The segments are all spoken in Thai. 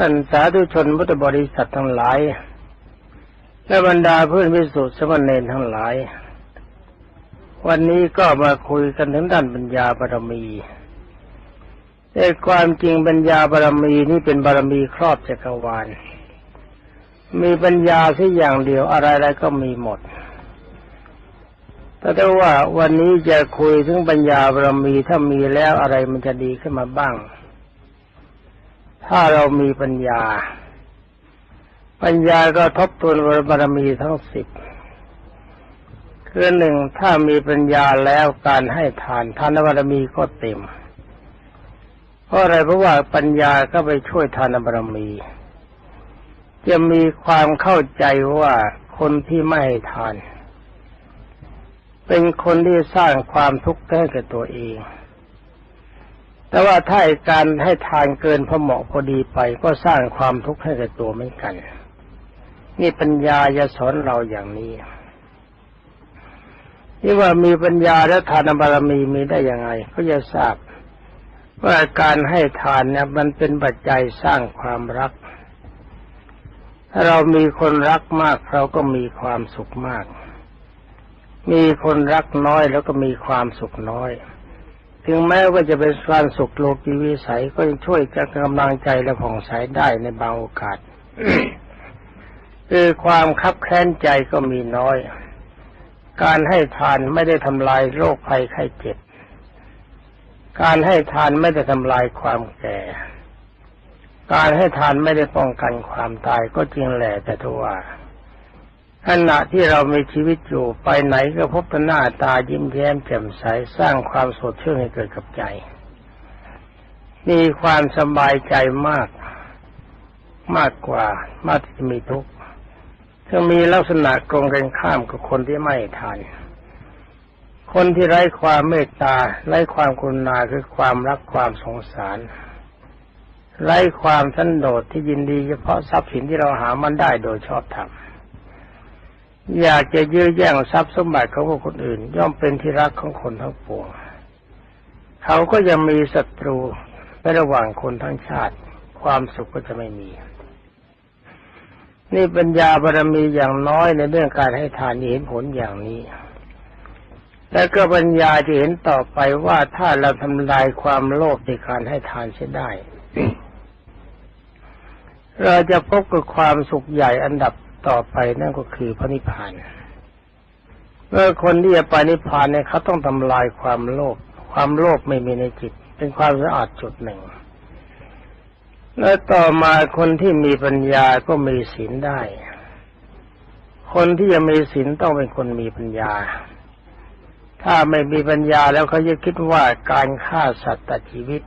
ท่านสาธุชนพุทธบริษัททั้งหลาย และบรรดาเพื่อนวิสุทธิ์สมณเณรทั้งหลาย วันนี้ก็มาคุยกันถึงด้านปัญญาบารมีแต่ความจริงปัญญาบารมีนี่เป็นบารมีครอบจักรวาล มีปัญญาที่อย่างเดียวอะไรๆก็มีหมดแต่ว่าวันนี้จะคุยถึงปัญญาบารมีถ้ามีแล้วอะไรมันจะดีขึ้นมาบ้าง ถ้าเรามีปัญญา ปัญญาก็ทบทวนบารมีทั้งสิบคือหนึ่งถ้ามีปัญญาแล้วการให้ทานทานบารมีก็เต็ม เพราะอะไรเพราะว่าปัญญาก็ไปช่วยทานบารมี จะมีความเข้าใจว่าคนที่ไม่ให้ทาน เป็นคนที่สร้างความทุกข์ให้กับตัวเอง แต่ว่าถ้าการให้ทานเกินพอเหมาะพอดีไปก็สร้างความทุกข์ให้กับตัวเหมือนกัน นี่ปัญญาจะสอนเราอย่างนี้ที่ว่ามีปัญญาและทานบารมีมีได้ยังไง ก็จะทราบว่าการให้ทานเนี่ยมันเป็นปัจจัยสร้างความรัก ถ้าเรามีคนรักมากเราก็มีความสุขมาก มีคนรักน้อยแล้วก็มีความสุขน้อย ถึงแม้ว่าจะเป็นความสุขโลกีวิสัยก็ยังช่วยจะกำลังใจและผ่องใสได้ในบางโอกาสคือความคับแค้นใจก็มีน้อย การให้ทานไม่ได้ทำลายโรคภัยไข้เจ็บ การให้ทานไม่ได้ทำลายความแก่ การให้ทานไม่ได้ป้องกันความตายก็จริงแหละแต่ทว่า ขณะที่เรามีชีวิตอยู่ไปไหนก็พบแต่หน้าตายิ้มแย้มแจ่มใสสร้างความสดชื่นให้เกิดกับใจ มีความสบายใจมาก มากกว่ามากที่มีทุกข์จะมีลักษณะตรงกันข้ามกับคนที่ไม่ทานคนที่ไร้ความเมตตาไร้ความกรุณาคือความรักความสงสารไร้ความสันโดษที่ยินดีเฉพาะทรัพย์สินที่เราหามันได้โดยชอบธรรม อยากจะยื้อแย่งทรัพย์สมบัติของคนอื่น ย่อมเป็นที่รักของคนทั้งปวง เขาก็ยังมีศัตรูในระหว่างคนทั้งชาติ ความสุขก็จะไม่มี นี่ปัญญาบารมีอย่างน้อยในเรื่องการให้ทานเห็นผลอย่างนี้ แล้วก็ปัญญาจะเห็นต่อไปว่าถ้าเราทำลายความโลภในการให้ทานเสียได้ เราจะพบกับความสุขใหญ่อันดับ ต่อไปนั่นก็คือพระนิพพานเมื่อคนที่จะไปนิพพานเนี่ยเขาต้องทำลายความโลภความโลภไม่มีในจิต เป็นความสะอาดจุดหนึ่ง แล้วต่อมาคนที่มีปัญญาก็มีศีลได้ คนที่จะมีศีลต้องเป็นคนมีปัญญา ถ้าไม่มีปัญญาแล้วเขาจะคิดว่าการฆ่าสัตว์ตัดชีวิต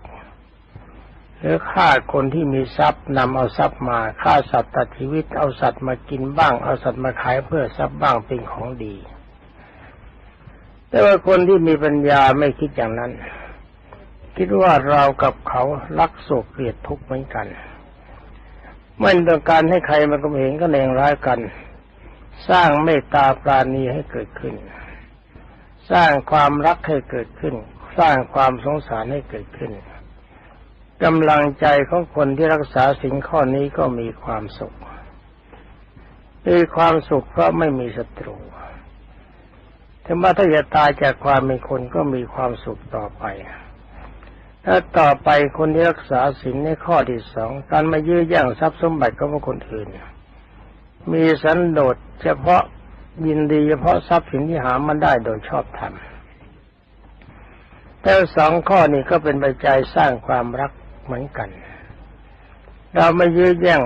หรือฆ่าคนที่มีทรัพย์นำเอาทรัพย์มาฆ่าสัตว์ตัดชีวิตเอาสัตว์มากินบ้าง เอาสัตว์มาขายเพื่อทรัพย์บ้างเป็นของดี แต่ว่าคนที่มีปัญญาไม่คิดอย่างนั้น คิดว่าเรากับเขารักโศกเกลียดทุกข์เหมือนกันไม่ต้องการให้ใครมาก็เห็นก็เลงร้ายกัน สร้างเมตตาปราณีให้เกิดขึ้น สร้างความรักให้เกิดขึ้น สร้างความสงสารให้เกิดขึ้น กำลังใจของคนที่รักษาสิ่งข้อนี้ก็มีความสุข มีความสุขเพราะไม่มีศัตรูถึงแม้ถ้าจะตายจากความเป็นคนก็มีความสุขต่อไป ถ้าต่อไปคนที่รักษาศีลในข้อที่สองการมายื้อแย่งทรัพย์สมบัติของคนอื่น มีสันโดษเฉพาะยินดีเฉพาะทรัพย์สินที่หามันได้โดยชอบธรรมแต่สองข้อนี้ก็เป็นปัจจัยสร้างความรัก เหมือนกัน เราไม่ยื้อแย่ง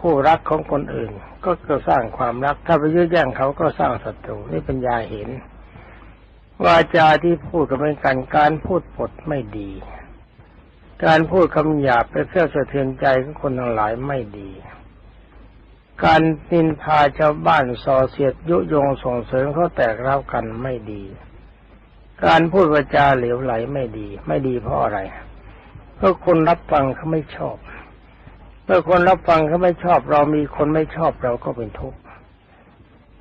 คู่รักของคนอื่น ก็ก็สร้างความรัก ถ้าไปยื้อแย่งเขาก็สร้างศัตรูนี่ปัญญาเห็นวาจาที่พูดกับเป็นกันการพูดปดไม่ดี การพูดคำหยาบไปเพื่อสะเทือนใจของคนทั้งหลายไม่ดี การนินทาชาวบ้านส่อเสียดยุยงส่งเสริมเขาแตกเล่ากันไม่ดี การพูดวาจาเหลวไหลไม่ดี ไม่ดีเพราะอะไร เพราะคนรับฟังเขาไม่ชอบ เมื่อคนรับฟังเขาไม่ชอบ เรามีคนไม่ชอบเราก็เป็นทุกข์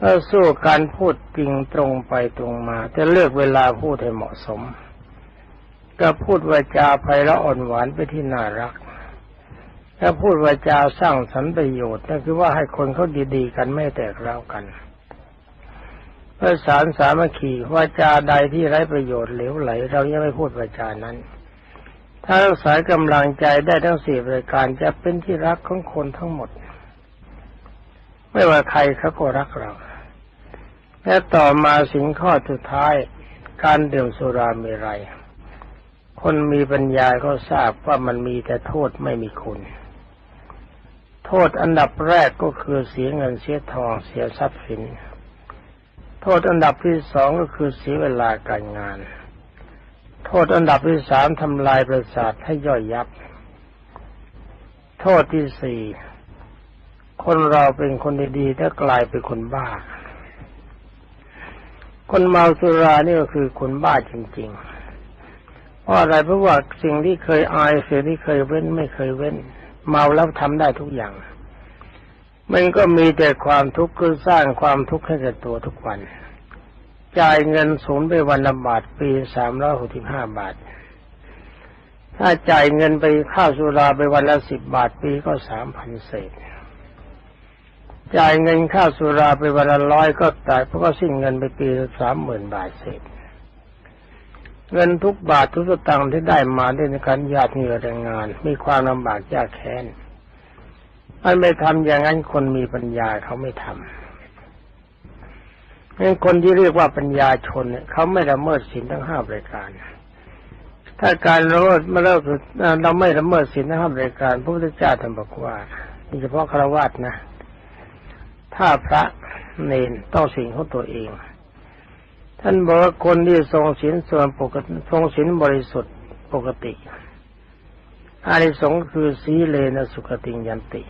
ถ้าสู้การพูดจริงตรงไปตรงมาจะเลือกเวลาพูดให้เหมาะสม ก็พูดวาจาไพเราะอ่อนหวานไปที่น่ารักถ้าพูดวาจาสร้างสรรค์ประโยชน์นั่นคือว่าให้คนเขาดีๆ กันไม่แตกร้ากันเพื่อสารสามัคคีวาจาใดที่ไร้ประโยชน์เหลวไหล เรายังไม่พูดวาจานั้น ถ้ารักษากำลังใจได้ทั้งสี่รายการจะเป็นที่รักของคนทั้งหมด ไม่ว่าใครเขาก็รักเรา และต่อมาสิ่งข้อสุดท้าย การดื่มสุราเมรัยคนมีปัญญาก็ทราบว่ามันมีแต่โทษไม่มีคุณ โทษอันดับแรกก็คือเสียเงินเสียทองเสียทรัพย์สิน โทษอันดับที่สองก็คือเสียเวลาการงาน โทษอันดับที่สามทำลายประสาทให้ย่อยยับ โทษที่สี่คนเราเป็นคนดีๆถ้ากลายเป็นคนบ้า คนเมาสุรานี่ก็คือคนบ้าจริงๆ เพราะอะไรเพราะว่าสิ่งที่เคยอายสิ่งที่เคยเว้นไม่เคยเว้น เมาแล้วทำได้ทุกอย่าง มันก็มีแต่ความทุกข์คือสร้างความทุกข์ให้แก่ตัวทุกวัน จ่ายเงินศูนย์ไปวันละบาทปีสามร้อยหกสิบห้าบาท ถ้าจ่ายเงินไปข้าวสุราไปวันละสิบบาทปีก็สามพันเศษ จ่ายเงินข้าวสุราไปวันละร้อยก็ตายเพราะก็สิ้นเงินไปปีสามหมื่นบาทเศษ เงินทุกบาททุกสตางค์ที่ได้มาด้วยการญาติเหงื่อแรงงาน มีความลำบากยากแค้นมันไม่ทำอย่างนั้นคนมีปัญญาเขาไม่ทำ เป็นคนที่เรียกว่าปัญญาชนเนี่ยเขาไม่ละเมิดศีลทั้งห้าบริการ ถ้าการละเมิดมาเลิกเราไม่ละเมิดศีลทั้งห้าบริการพระพุทธเจ้าท่านบอกว่าโดยเฉพาะฆราวาสนะ ถ้าพระเนนต้องสิ่งของตัวเอง ท่านบอกว่าคนที่ทรงศีลส่วนปกติทรงศีลบริสุทธิ์ปกติอานิสงส์คือสีเลนะสุขติยันติ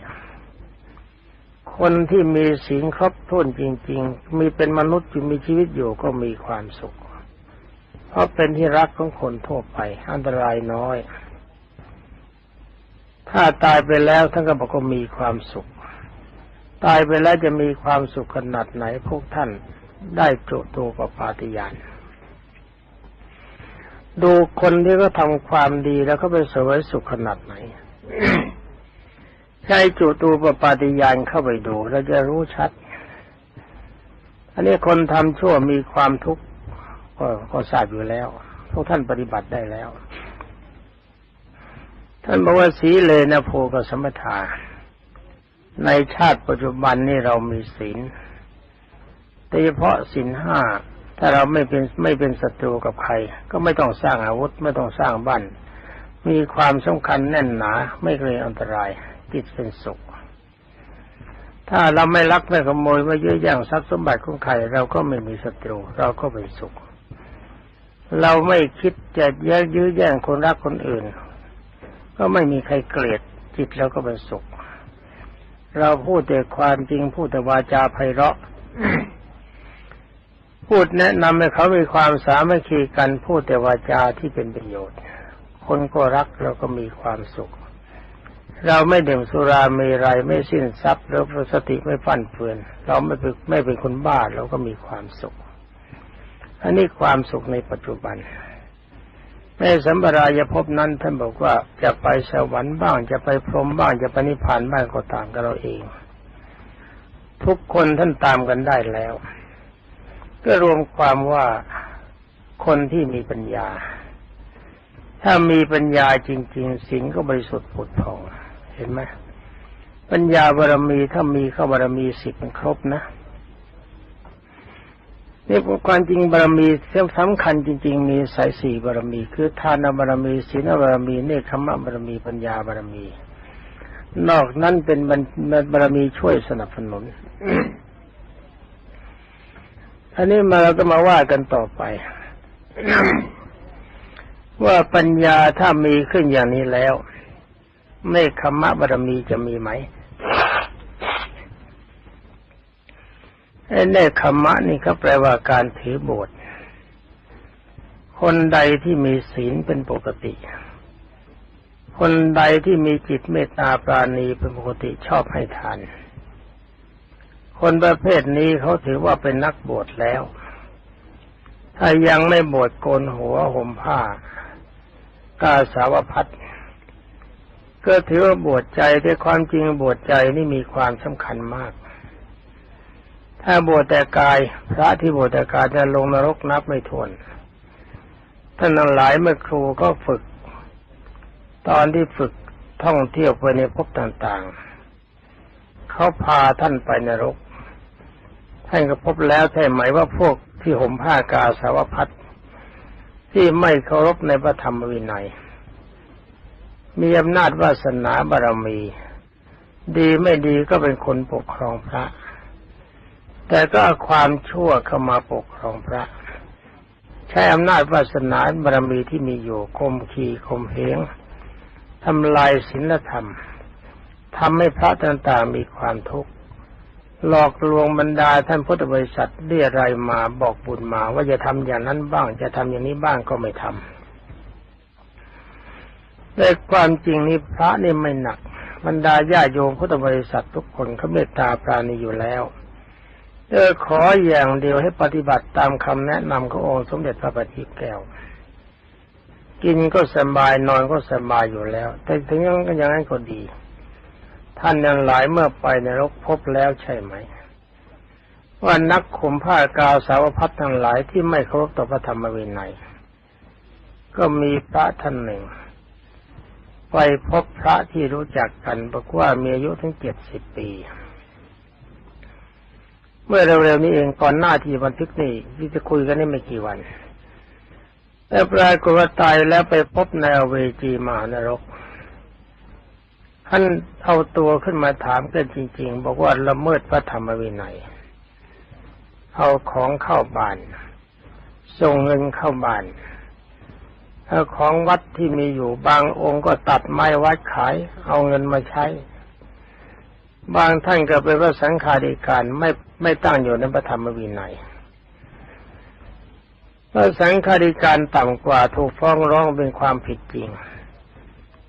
คนที่มีศีลครบถ้วนจริง ๆ มีเป็นมนุษย์อยู่มีชีวิตอยู่ก็มีความสุข เพราะเป็นที่รักของคนทั่วไป อันตรายน้อย ถ้าตายไปแล้วท่านก็บอกว่ามีความสุข ตายไปแล้วจะมีความสุขขนาดไหนพวกท่านได้จุตูปปาติยานดูคนที่เขาทำความดีแล้วเขาไปสวยสุขขนาดไหน ใช้จุตูปปาติยานเข้าไปดูเราจะรู้ชัด อันนี้คนทำชั่วมีความทุกข์ก็ทราบอยู่แล้วพวกท่านปฏิบัติได้แล้ว ท่านบอกว่าสีเลนะโพกสมถาในชาติปัจจุบันนี้เรามีศีลโดยเฉพาะสินห้าถ้าเราไม่เป็นไม่เป็นศัตรูกับใคร ก็ไม่ต้องสร้างอาวุธ ไม่ต้องสร้างบ้าน มีความสำคัญแน่นหนา ไม่เกรงอันตราย จิตเป็นสุข ถ้าเราไม่ลักไม่ขโมยไม่ยื้อแย่งทรัพย์สมบัติของใครเราก็ไม่มีศัตรู เราก็เป็นสุข เราไม่คิดจะแย่ยื้อแย่งคนรักคนอื่น ก็ไม่มีใครเกลียดจิตเราก็เป็นสุข เราพูดแต่ความจริงพูดแต่วาจาไพเราะพูดแนะนำให้เขามีความสามัคคีกันพูดแต่วาจาที่เป็นประโยชน์ คนก็รักเราก็มีความสุข เราไม่ดื่มสุราเมรัยไม่สิ้นทรัพย์แล้วสติไม่ฟั่นเฟือน เราไม่เป็นไม่เป็นคนบ้าเราก็มีความสุข อันนี้ความสุขในปัจจุบันในสัมปรายภพนั้นท่านบอกว่าจะไปสวรรค์บ้างจะไปพรหมบ้างจะไปนิพพานบ้างก็ตามกันเราเอง ทุกคนท่านตามกันได้แล้ว ก็รวมความว่าคนที่มีปัญญา ถ้ามีปัญญาจริง ๆ สิ่งก็บริสุทธิ์ผุดพอง เห็นไหมปัญญาบารมีถ้ามีเข้าบารมีสิบมันครบนะนี่ความจริงบารมีสำคัญจริง ๆ มีสายสี่บารมี คือทานบารมีศีลบารมีเนคขมะบารมีปัญญาบารมี นอกนั้นเป็นบารมีช่วยสนับสนุนอันนี้มาเราก็มาว่ากันต่อไป ว่าปัญญาถ้ามีขึ้นอย่างนี้แล้ว เนคขมะบารมีจะมีไหมไอ้เนคขมะนี่ก็แปลว่าการถือบทคนใดที่มีศีลเป็นปกติ คนใดที่มีจิตเมตตาปราณีเป็นปกติชอบให้ทาน คนประเภทนี้เขาถือว่าเป็นนักบวชแล้ว ถ้ายังไม่บวชโกนหัวห่มผ้ากาสาวพัด ก็ถือว่าบวชใจแต่ความจริงบวชใจนี่มีความสำคัญมาก ถ้าบวชแต่กายพระที่บวชแต่กายจะลงนรกนับไม่ถ้วนท่านทั้งหลายเมื่อครูก็ฝึก ตอนที่ฝึกท่องเที่ยวไปในภพต่างๆ เขาพาท่านไปนรก ท่านก็พบแล้วใช่ไหมว่าพวกที่ห่มผ้ากาสาวพัดที่ไม่เคารพในพระธรรมวินัย มีอำนาจวาสนาบารมี ดีไม่ดีก็เป็นคนปกครองพระ แต่ก็ความชั่วเข้ามาปกครองพระ ใช้อำนาจวาสนาบารมีที่มีอยู่คมขีคมเหงทำลายศีลธรรมทำให้พระต่างๆมีความทุกข์หลอกลวงบรรดาท่านพุทธบริษัทเรียรายมาบอกบุญมา ว่าจะทำอย่างนั้นบ้าง จะทำอย่างนี้บ้างก็ไม่ทำ แต่ความจริงนี้พระนี่ไม่หนักบรรดาญาโยมพุทธบริษัททุกคนเขาเมตตาปราณีอยู่แล้วเออขออย่างเดียวให้ปฏิบัติตามคำแนะนำขององค์สมเด็จพระบัณฑิตแก้ว กินก็สบายนอนก็สบายอยู่แล้ว แต่ถึงยังอย่างนั้นก็ดี ท่านยังหลายเมื่อไปในรกพบแล้วใช่ไหม ว่านักข่มผ้ากาวสาวพัดทั้งหลายที่ไม่เคารพต่อพระธรรมวินัยก็มีพระท่านหนึ่ง ไปพบพระที่รู้จักกันบอกว่ามีอายุถึงเจ็ดสิบปี เมื่อเร็วๆนี้เองก่อนหน้าที่บันทึกนี่ที่จะคุยกันนี่ไม่กี่วัน แต่ปรากฏว่าตายแล้วไปพบในอเวจีมหานรก ท่านเอาตัวขึ้นมาถามกันจริง ๆ บอกว่าละเมิดพระธรรมวินัย เอาของเข้าบ้านส่งเงินเข้าบ้าน ของวัดที่มีอยู่บางองค์ก็ตัดไม้วัดขาย เอาเงินมาใช้ บางท่านก็เป็นพระสังฆาธิการไม่ไม่ตั้งอยู่ในพระธรรมวินัยพระสังฆาธิการต่ำกว่าถูกฟ้องร้องเป็นความผิดจริง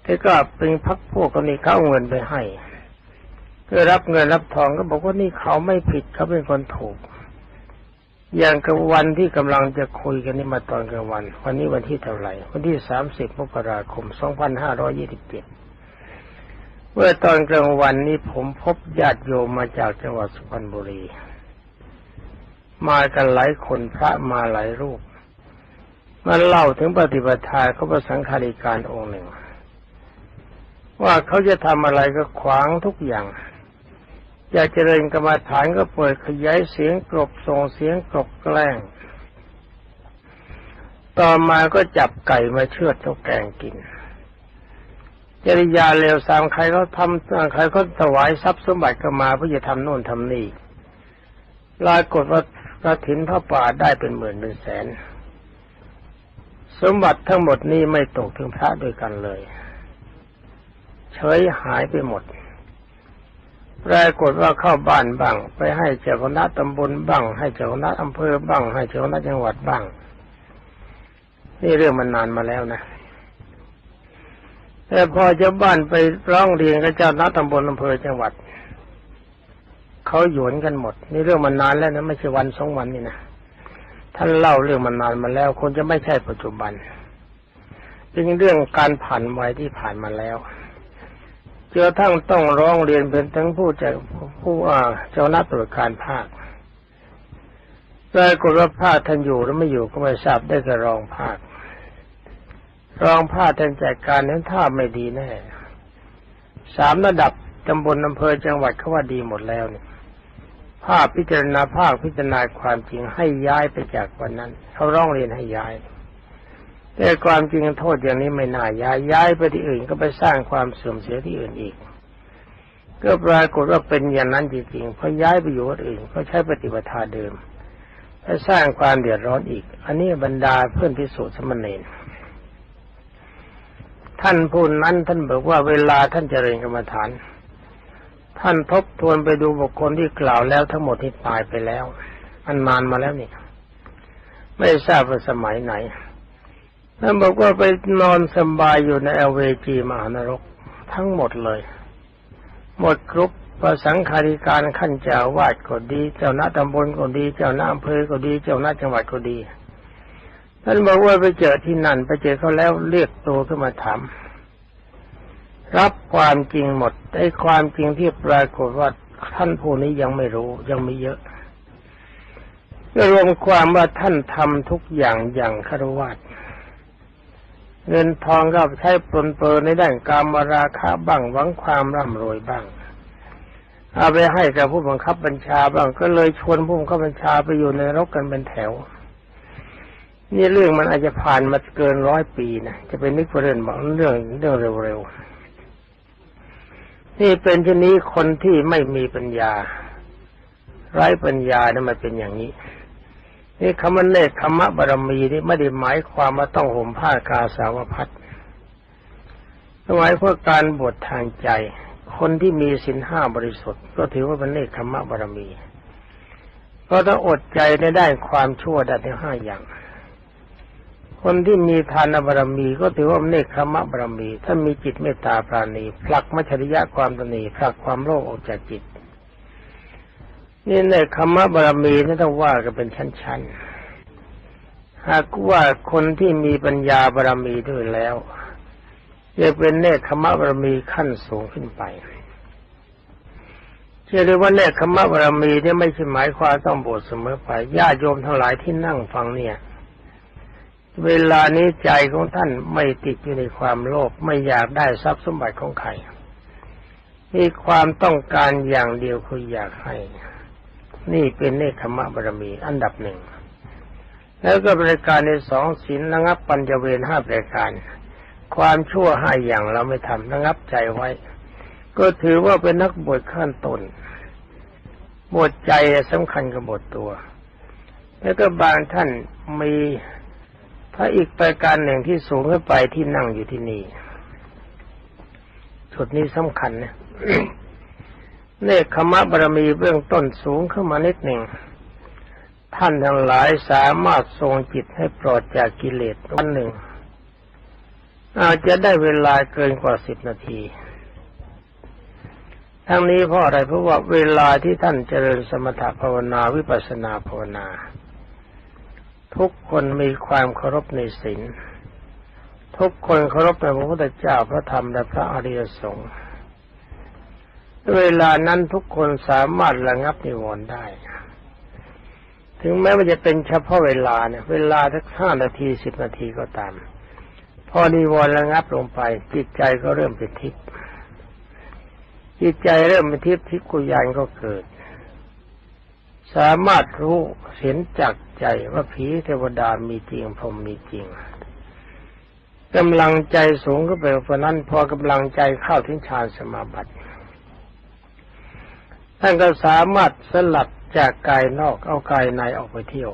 แต่ก็เป็นพักพวกคนนี้เขาเอาเงินไปให้เพื่อรับเงินรับทองก็บอกว่านี่เขาไม่ผิดเขาเป็นคนถูก อย่างกับวันที่กำลังจะคุยกันนี่มาตอนกลางวัน วันนี้วันที่เท่าไหร่ วันที่สามสิบมกราคมสองพันห้าร้อยี่สิบเจ็ดเมื่อตอนกลางวันนี้ผมพบญาติโยมมาจากจังหวัดสุพรรณบุรี มากันหลายคนพระมาหลายรูป มาเล่าถึงปฏิบัติทาเขาประสังคาริการองค์หนึ่ง ว่าเขาจะทำอะไรก็ขวางทุกอย่าง อยากเจริญกรรมฐานก็เปิดขยายเสียงกรบส่งเสียงกรบแกล้ง ต่อมาก็จับไก่มาเชือดเจ้าแกงกินจริยาเลวสามใครเขาทำใครเขาถวายทรัพย์สมบัติก็มาเพื่อจะทำโน่นทำนี่ลายกฏว่ากระถินพระป่าได้เป็นหมื่นเป็นแสน สมบัติทั้งหมดนี้ไม่ตกถึงพระด้วยกันเลย เฉยหายไปหมด ปรากฏว่าเข้าบ้านบ้าง ไปให้เจ้าคณะตำบลบ้าง ให้เจ้าคณะอำเภอบ้าง ให้เจ้าคณะจังหวัดบ้าง นี่เรื่องมันนานมาแล้วนะ แต่พอเจ้าบ้านไปร้องเรียนกับเจ้าคณะตำบลอำเภอจังหวัดเขาหยวนกันหมด นี่เรื่องมันนานแล้วนะไม่ใช่วันสองวันนี่นะท่านเล่าเรื่องมันนานมาแล้วคงจะไม่ใช่ปัจจุบันเป็นเรื่องการผ่านวัยที่ผ่านมาแล้ว จนทั้งต้องร้องเรียนเป็นทั้งผู้จะผู้อ่าเจ้าหน้าตรวจการภาคปรากฏว่าภาคท่านอยู่หรือไม่อยู่ก็ไม่ทราบได้กับรองภาครองภาคท่านจัดการนั้นท่าไม่ดีแน่สามระดับตำบลอำเภอจังหวัดเขาว่าดีหมดแล้วเนี่ยภาคพิจารณาภาคพิจารณาความจริงให้ย้ายไปจากวันนั้นเขาร้องเรียนให้ย้าย แต่ความจริงโทษอย่างนี้ไม่น่าย้ายย้ายไปที่อื่นก็ไปสร้างความเสื่อมเสียที่อื่นอีก ก็ปรากฏว่าเป็นอย่างนั้นจริงๆเพอย้ายไปอยู่ที่อื่นก็ใช้ปฏิปทาเดิมไปสร้างความเดือดร้อนอีก อันนี้บรรดาเพื่อนพิสูจน์สมณเณรท่านพูดนั้นท่านบอกว่าเวลาท่านเจริญกรรมฐาน ท่านทบทวนไปดูบุคคลที่กล่าวแล้วทั้งหมดที่ตายไปแล้ว มันนานมาแล้วนี่ไม่ทราบว่าสมัยไหน ท่านบอกว่าไปนอนสบายอยู่ในเอลเวจีมหานรก ทั้งหมดเลย หมดกรุ๊ปประสังคาริการขั้นเจ้าวาดก็ดี เจ้าหน้าตำบลก็ดี เจ้าหน้าอำเภอก็ดี เจ้าหน้าจังหวัดก็ดี ท่านบอกว่าไปเจอที่นั่น ไปเจอเขาแล้วเรียกตัวขึ้นมาถามรับความจริงหมดไอ้ความจริงที่ปรากฏว่าท่านผู้นี้ยังไม่รู้ยังไม่เยอะก็รวมความว่าท่านทำทุกอย่างอย่างคารวะ เงินทองก็ใช้ปนเปอในด้านการมาราคาบ้างหวังความร่ำรวยบ้าง เอาไปให้กับผู้บังคับบัญชาบ้างก็เลยชวนผู้บังคับบัญชาไปอยู่ในรกกันเป็นแถว นี่เรื่องมันอาจจะผ่านมาเกินร้อยปีนะจะเป็นนิกเรื่องบอกเรื่องเรื่องเร็วๆนี่เป็นชนี้คนที่ไม่มีปัญญา ไร้ปัญญาเนี่ยมันเป็นอย่างนี้ นี่คำว่าเนคขมะบารมีนี่ไม่ได้หมายความว่าต้องห่มผ้ากาสาวพัดหมายเพื่อการบวชทางใจ คนที่มีสินห้าบริสุทธิ์ ก็ถือว่าเป็นเนคขมะบารมี ก็ต้องอดใจในด้านความชั่วได้ทั้งห้าอย่าง คนที่มีทานบารมี ก็ถือว่าเนคขมะบารมี ถ้ามีจิตเมตตาปราณีผลักมัจฉริยะความตนีผลักความโลภออกจากจิต นี่ในคำว่าบารมีนี่ต้องว่ากันเป็นชั้นๆ หากว่าคนที่มีปัญญาบารมีด้วยแล้วจะเป็นเนคขมะบารมีขั้นสูงขึ้นไปเชื่อเลยว่าเนคขมะบารมีนี่ไม่ใช่หมายความต้องบวชเสมอไปญาติโยมทั้งหลายที่นั่งฟังเนี่ย เวลานี้ใจของท่านไม่ติดอยู่ในความโลภไม่อยากได้ทรัพย์สมบัติของใครมีความต้องการอย่างเดียวคืออยากให้ นี่เป็นเนคขมะบารมี อันดับหนึ่ง แล้วก็บริการในสองศีลระงับปัญจเวรห้าบริการ ความชั่วห้าอย่างเราไม่ทำระงับใจไว้ ก็ถือว่าเป็นนักบวชขั้นต้นบวชใจสำคัญกับบทตัว แล้วก็บางท่านมีถ้าอีกประการหนึ่งที่สูงขึ้นไปที่นั่งอยู่ที่นี่จุดนี้สำคัญนะ เนคขมะบารมีเบื้องต้นสูงขึ้นมานิดหนึ่ง ท่านทั้งหลายสามารถทรงจิตให้ปลอดจากกิเลสวันหนึ่ง อาจจะได้เวลาเกินกว่าสิบนาที ทั้งนี้เพราะอะไรเพราะว่าเวลาที่ท่านเจริญสมถภาวนาวิปัสนาภาวนา ทุกคนมีความเคารพในศีลทุกคนเคารพในพระพุทธเจ้าพระธรรมและพระอริยสงฆ์ เวลานั้นทุกคนสามารถระงับนิวรณ์ได้ ถึงแม้ว่าจะเป็นเฉพาะเวลาเนี่ย เวลาสักห้านาทีสิบนาทีก็ตาม พอนิวรณ์ระงับลงไป จิตใจก็เริ่มเป็นทิพย์จิตใจเริ่มเป็นทิพย์ทิพย์กุยานก็เกิด สามารถรู้เห็นจักใจว่าผีเทวดามีจริงพรมมีจริงกำลังใจสูงก็ไปเพราะนั้นพอกำลังใจเข้าถึงฌานสมาบัติ ท่านก็สามารถสลัดจากกายนอกเอากายในออกไปเที่ยว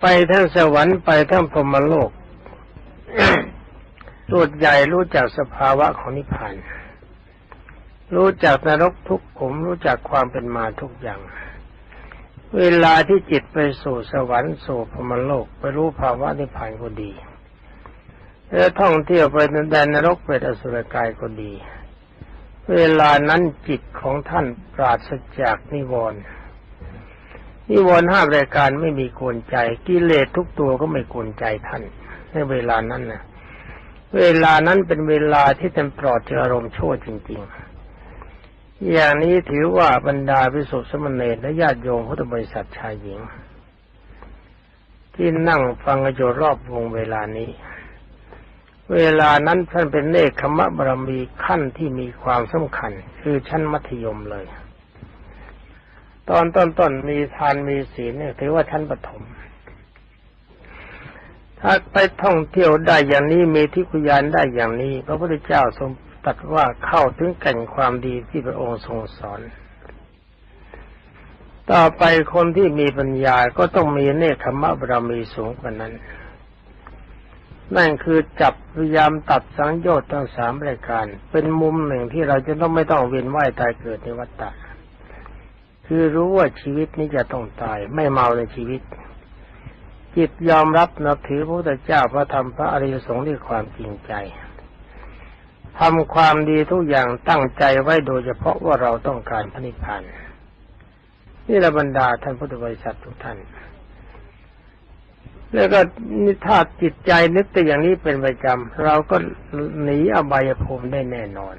ไปทั้งสวรรค์ไปทั้งพรมโลกรูดใหญ่รู้จักสภาวะของนิพพาน รู้จักนรกทุกขุมรู้จักความเป็นมาทุกอย่าง เวลาที่จิตไปสู่สวรรค์สู่พรมโลก ไปรู้ภาวะนิพพานก็ดีแล้วท่องเที่ยวไปในแดนนรกเป็นอสุรกายก็ดี เวลานั้นจิตของท่านปราศจากนิวรณ์นิวรณ์ห้ารายการไม่มีกวนใจ กิเลสทุกตัวก็ไม่กวนใจท่าน ในเวลานั้นนะเวลานั้นเป็นเวลาที่ท่านปลอดจากอารมณ์ชั่วจริง ๆ อย่างนี้ถือว่าบรรดาพิสุทธิสมณีและญาติโยมพุทธบริษัทชายหญิง ที่นั่งฟังอยู่รอบวงเวลานี้ เวลานั้นท่านเป็นเนคขมะบารมีขั้นที่มีความสำคัญ คือชั้นมัธยมเลย ตอนต้นๆมีทานมีศีลเนี่ยถือว่าชั้นปฐมถ้าไปท่องเที่ยวได้อย่างนี้มีที่คุยานได้อย่างนี้พระพุทธเจ้าทรงตรัสว่าเข้าถึงแก่นความดีที่พระองค์ทรงสอน ต่อไปคนที่มีปัญญาก็ต้องมีเนคขมะบารมีสูงกว่านั้น นั่นคือจับพยายามตัดสังโยชน์ทั้งสามรายการ เป็นมุมหนึ่งที่เราจะต้องไม่ต้องเวียนว่ายตายเกิดในวัฏฏะคือรู้ว่าชีวิตนี้จะต้องตาย ไม่เมาในชีวิต จิตยอมรับนับถือพระพุทธเจ้าพระธรรมพระอริยสงฆ์ด้วยความจริงใจทำความดีทุกอย่างตั้งใจไว้โดยเฉพาะว่าเราต้องการพระนิพพานนี่ระบรรดาท่านพุทธบริษัททุกท่าน แล้วก็นิถ้าจิตใจนึกแต่อย่างนี้เป็นประจำเราก็หนีอบายภูมิได้แน่นอน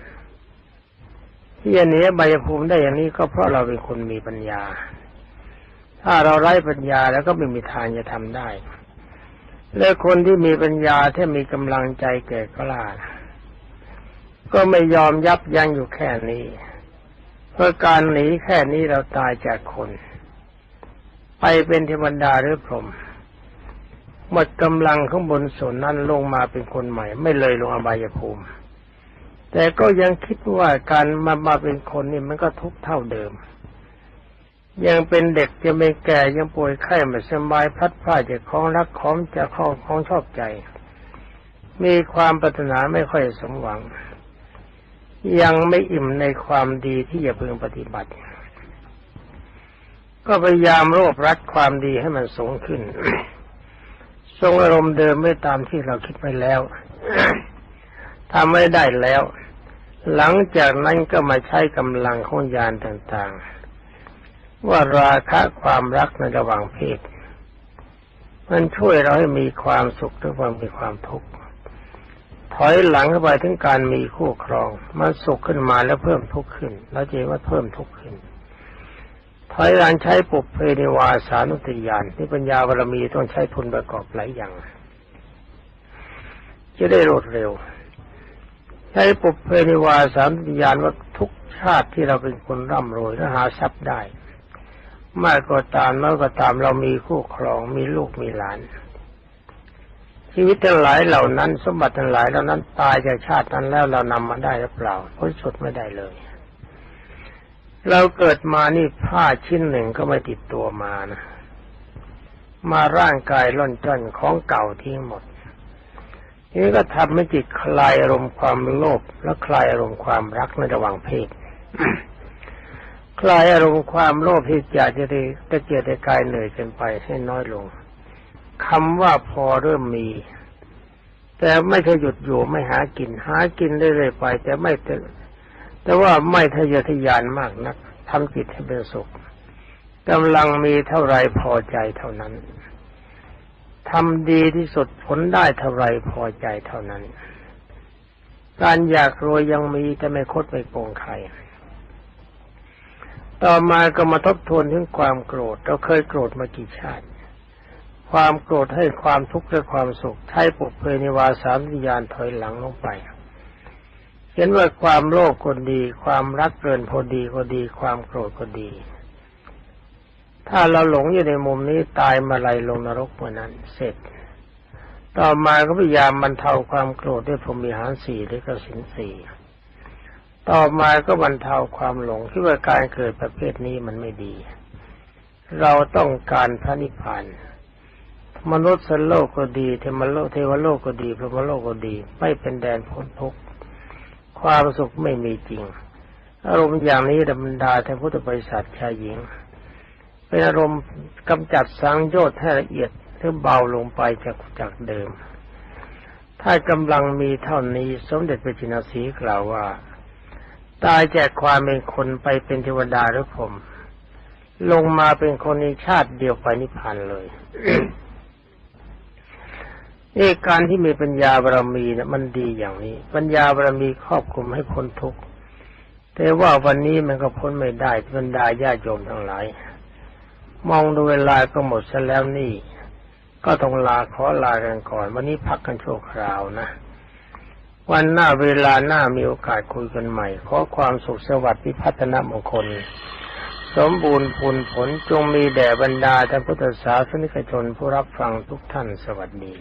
ที่จะหนีอบายภูมิได้อย่างนี้ก็เพราะเราเป็นคนมีปัญญา ถ้าเราไร้ปัญญาแล้วก็ไม่มีทางจะทำได้ และคนที่มีปัญญาที่มีกำลังใจแก่กล้าก็ไม่ยอมยับยั้งอยู่แค่นี้ เพื่อการหนีแค่นี้เราตายจากคน ไปเป็นเทวดาหรือพรหม หมดกำลังข้างบนส่วนนั้นลงมาเป็นคนใหม่ ไม่เลยลงอบายภูมิ แต่ก็ยังคิดว่าการมามาเป็นคนนี่มันก็ทุกเท่าเดิม ยังเป็นเด็กยังไม่แก่ยังป่วยไข้ไม่สบายพัดพรากจากของรักของจะของของชอบใจ มีความปรารถนาไม่ค่อยสมหวัง ยังไม่อิ่มในความดีที่จะพึงปฏิบัติก็พยายามรวบรัดความดีให้มันสูงขึ้น ทรงอารมณ์เดิมไม่ตามที่เราคิดไว้แล้วทำไม่ได้แล้ว หลังจากนั้นก็มาใช้กำลังของยานต่างๆ ว่าราคะความรักในระหว่างเพศ มันช่วยเราให้มีความสุขหรือความมีความทุกข์ถอยหลังเข้าไปถึงการมีคู่ครอง มันสุขขึ้นมาแล้วเพิ่มทุกข์ขึ้น แล้วเจว่าเพิ่มทุกข์ขึ้น ถอยหลังใช้ปุบเพนิวาสานุติยานที่ปัญญาบารมีต้องใช้ทุนประกอบหลายอย่าง จะได้รวดเร็ว ใช้ปุบเพนิวาสานุติยานว่าทุกชาติที่เราเป็นคนร่ำรวยและหาทรัพย์ได้มากก็ตามน้อยก็ตามเรามีคู่ครองมีลูกมีหลาน ชีวิตทั้งหลายเหล่านั้น สมบัติทั้งหลายเหล่านั้นตายจากชาตินั้นแล้วเรานำมาได้หรือเปล่าพ้นสุดไม่ได้เลย เราเกิดมานี่ผ้าชิ้นหนึ่งก็ไม่ติดตัวมานะมาร่างกายล่อนจ้อนของเก่าทิ้งหมดนี่ก็ทำให้จิตคลายอารมณ์ความโลภและคลายอารมณ์ความรักในระหว่างเพศคลายอารมณ์ความโลภที่อยากจะได้จะเจียดได้กายเหนื่อยเกินไปให้น้อยลงคำว่าพอเริ่มมี แต่ไม่เคยหยุดอยู่ไม่หากินหากินเรื่อยๆไป แต่ไม่ แต่ว่าไม่ทะเยอทะยานมากนักทำจิตให้เป็นสุขกำลังมีเท่าไรพอใจเท่านั้นทำดีที่สุดผลได้เท่าไรพอใจเท่านั้น การอยากรวยยังมีแต่ไม่คดไม่โกงใคร ต่อมาก็มาทบทวนถึงความโกรธ เราเคยโกรธมากี่ชาติ ความโกรธให้ความทุกข์และความสุขใช้ปุกเพนิวาสามวิญญาณถอยหลังลงไป เห็นว่าความโลภก็ดี ความรักเกินพอดีก็ดี ความโกรธก็ดี ถ้าเราหลงอยู่ในมุมนี้ตายมาลายลงนรกเมื่อนั้น เสร็จ ต่อมาก็พยายามบรรเทาความโกรธด้วยพรหมีหารสี่หรือกสินสี่ต่อมาก็บรรเทาความหลงที่ว่าการเกิดประเภทนี้มันไม่ดี เราต้องการพระนิพพานมนุษย์สโลกก็ดีเทวโลกเทวโลกก็ดีพรหมโลกก็ดี ไม่เป็นแดนพ้นทุกข์ ความสุขไม่มีจริง อารมณ์อย่างนี้ธรรดาแทนพุทธบริษัทชายหญิง เป็นอารมณ์กำจัดสังโยชน์ให้ละเอียดหรือเบาลงไปจากจากเดิม ถ้ากำลังมีเท่านี้สมเด็จพระจินสีกล่าวว่า ตายจากความเป็นคนไปเป็นเทวดาหรือผม ลงมาเป็นคนในชาติเดียวไปนิพพานเลย นี่การที่มีปัญญาบารมีนะมันดีอย่างนี้ ปัญญาบารมีครอบคลุมให้พ้นทุกข์แต่ว่าวันนี้มันก็พ้นไม่ได้บรรดาญาโยมทั้งหลาย มองดูเวลาก็หมดซะแล้วนี่ ก็ต้องลาขอลากันก่อน วันนี้พักกันชั่วคราวนะวันหน้าเวลาหน้ามีโอกาสคุยกันใหม่ ขอความสุขสวัสดิ์พิพัฒนมงคล สมบูรณ์ผลผลจงมีแด่บรรดาท่านพุทธศาสนิกชนผู้รับฟังทุกท่านสวัสดี